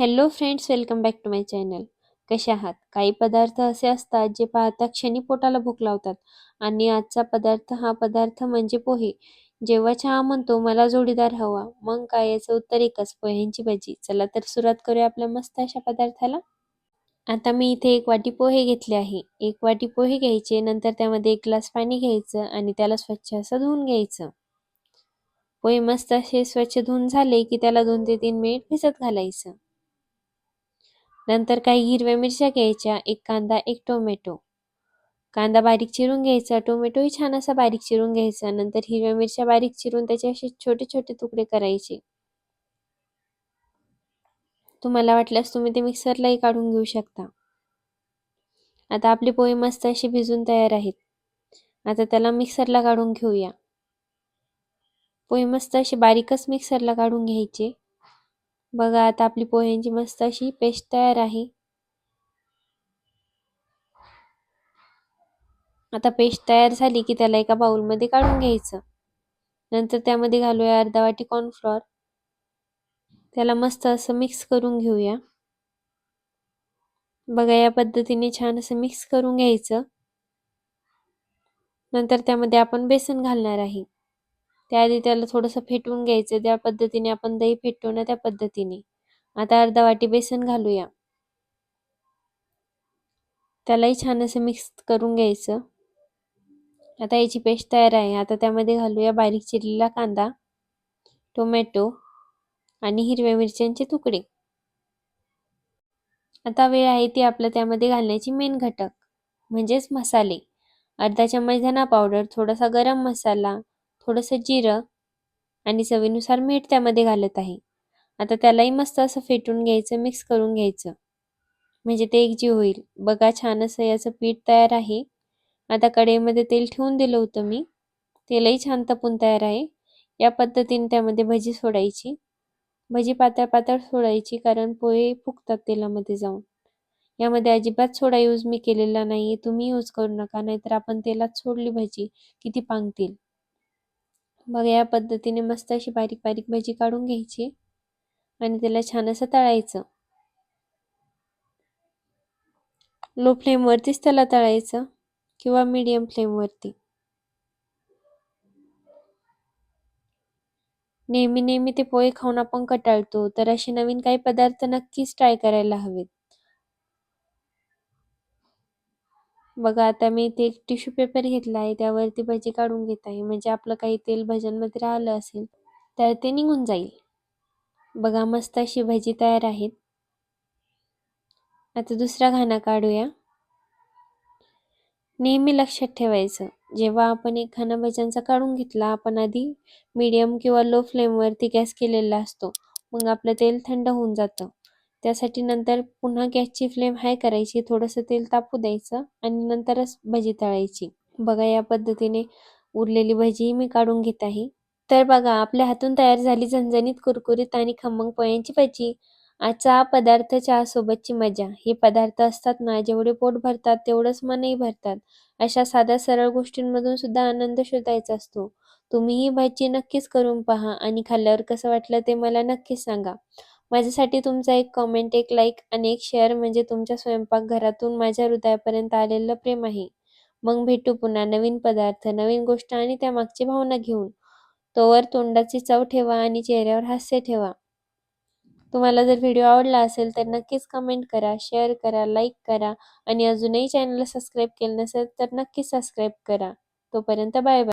Hello friends welcome back to my channel कसे आहात? काही पदार्थ असे असतात जे पाहता क्षणी पोटाला भूक लावतात. आणि आजचा पदार्थ हा पदार्थ म्हणजे पोहे. जेव्हा चहा म्हणतो मला जोडीदार हवा. मग काय? याचं उत्तर एकच पोह्यांची भाजी. चला तर सुरुवात करूया आपल्या मस्त अशा पदार्थाला. आता मी इथे एक वाटी पोहे घेतले आहे. एक वाटी पोहे घ्यायचे नंतर त्यामध्ये एक ग्लास पाणी घ्यायचं आणि त्याला स्वच्छ असं धुवून घ्यायचं. पोहे मस्त असे स्वच्छ धुवून झाले की त्याला दोन ते तीन मिनिट भिजत घालायचं. नंतर काही हिरव्या मिरच्या घ्यायच्या एक कांदा एक टोमॅटो. कांदा बारीक चिरून घ्यायचा टोमॅटोही छान असा बारीक चिरून घ्यायचा. नंतर हिरव्या मिरच्या बारीक चिरून त्याचे असे छोटे छोटे तुकडे करायचे. तुम्हाला वाटल्यास तुम्ही ते मिक्सरलाही काढून घेऊ शकता. आता आपले पोहे मस्त असे भिजून तयार आहेत. आता त्याला मिक्सरला काढून घेऊया. पोहे मस्त असे बारीकच मिक्सरला काढून घ्यायचे. बघा आता आपली पोह्यांची मस्त अशी पेस्ट तयार आहे. आता पेस्ट तयार झाली की त्याला एका बाउलमध्ये काढून घ्यायचं. नंतर त्यामध्ये घालूया अर्धा वाटी कॉर्नफ्लॉर त्याला मस्त असं मिक्स करून घेऊया. बघा या पद्धतीने छान असं मिक्स करून घ्यायचं. नंतर त्यामध्ये आपण बेसन घालणार आहे. त्याआधी त्याला थोडंसं फेटवून घ्यायचं त्या पद्धतीने आपण दही फेटतो ना त्या पद्धतीने. आता अर्धा वाटी बेसन घालूया. त्यालाही छान असं मिक्स करून घ्यायचं. आता याची पेस्ट तयार आहे. आता त्यामध्ये घालूया बारीक चिरलेला कांदा टोमॅटो आणि हिरव्या मिरच्यांचे तुकडे. आता वेळ आहे ती आपलं त्यामध्ये घालण्याची मेन घटक म्हणजेच मसाले. अर्धा चम्मच धना पावडर थोडासा गरम मसाला थोडंसं जिरं आणि चवीनुसार मीठ त्यामध्ये घालत आहे. आता त्यालाही मस्त असं फेटून घ्यायचं मिक्स करून घ्यायचं. म्हणजे ते एकजीव होईल. बघा छान असं याचं पीठ तयार आहे. आता कढईमध्ये तेल ठेवून दिलं होतं मी. तेलही छान तपून तयार आहे. या पद्धतीने त्यामध्ये भजी सोडायची. भजी पातळ पातळ सोडायची कारण पोहे फुगतात तेलामध्ये जाऊन. यामध्ये अजिबात सोडा यूज मी केलेला नाही तुम्ही यूज करू नका नाहीतर आपण तेलात सोडली भजी किती पांगतील. बघा या पद्धतीने मस्त अशी बारीक बारीक भजी काढून घ्यायची आणि त्याला छान असं तळायचं. लो फ्लेमवरतीच त्याला तळायचं किंवा मीडियम फ्लेमवरती नेहमी नेहमी ते पोहे खाऊन आपण कटाळतो तर असे नवीन काही पदार्थ नक्कीच ट्राय करायला हवेत. बघा आता मी इथे एक टिश्यू पेपर घेतला आहे त्यावरती भजी काढून घेत आहे. म्हणजे आपलं काही तेल भज्यांमध्ये राहिलं असेल तर ते निघून जाईल. बघा मस्त अशी भजी तयार आहेत आता दुसरा घाणा काढूया. नेहमी लक्षात ठेवायचं जेव्हा आपण एक खाना भज्यांचा काढून घेतला आपण आधी मीडियम किंवा लो फ्लेमवरती गॅस केलेला असतो. मग आपलं तेल थंड होऊन जातं. त्यासाठी नंतर पुन्हा गॅसची फ्लेम हाय करायची. थोडंसं तेल तापू द्यायचं आणि नंतरच भजी तळायची. बघा या पद्धतीने उरलेली भजी मी काढून घेत आहे. तर बघा आपल्या हातून तयार झाली झणझणीत कुरकुरीत आणि खमंग पोयांची भजी. आजचा पदार्थ सोबतची मजा. हे पदार्थ असतात ना जेवढे पोट भरतात तेवढंच मनही भरतात. अशा साध्या सरळ गोष्टींमधून सुद्धा आनंद शोधायचा असतो. तुम्ही ही भाजी नक्कीच करून पहा आणि खाल्ल्यावर कसं वाटलं ते मला नक्कीच सांगा. माझ्यासाठी तुमचा एक कमेंट एक लाईक आणि एक शेअर म्हणजे तुमच्या स्वयंपाकघरातून माझ्या हृदयापर्यंत आलेलं प्रेम आहे. मग भेटू पुन्हा नवीन पदार्थ नवीन गोष्ट आणि त्यामागची भावना घेऊन. तोवर तोंडाची चव ठेवा आणि चेहऱ्यावर हास्य ठेवा. तुम्हाला जर व्हिडिओ आवडला असेल तर नक्कीच कमेंट करा शेअर करा लाईक करा आणि अजूनही चॅनलला सबस्क्राईब केलं नसेल तर नक्कीच सबस्क्राईब करा. तोपर्यंत बाय बाय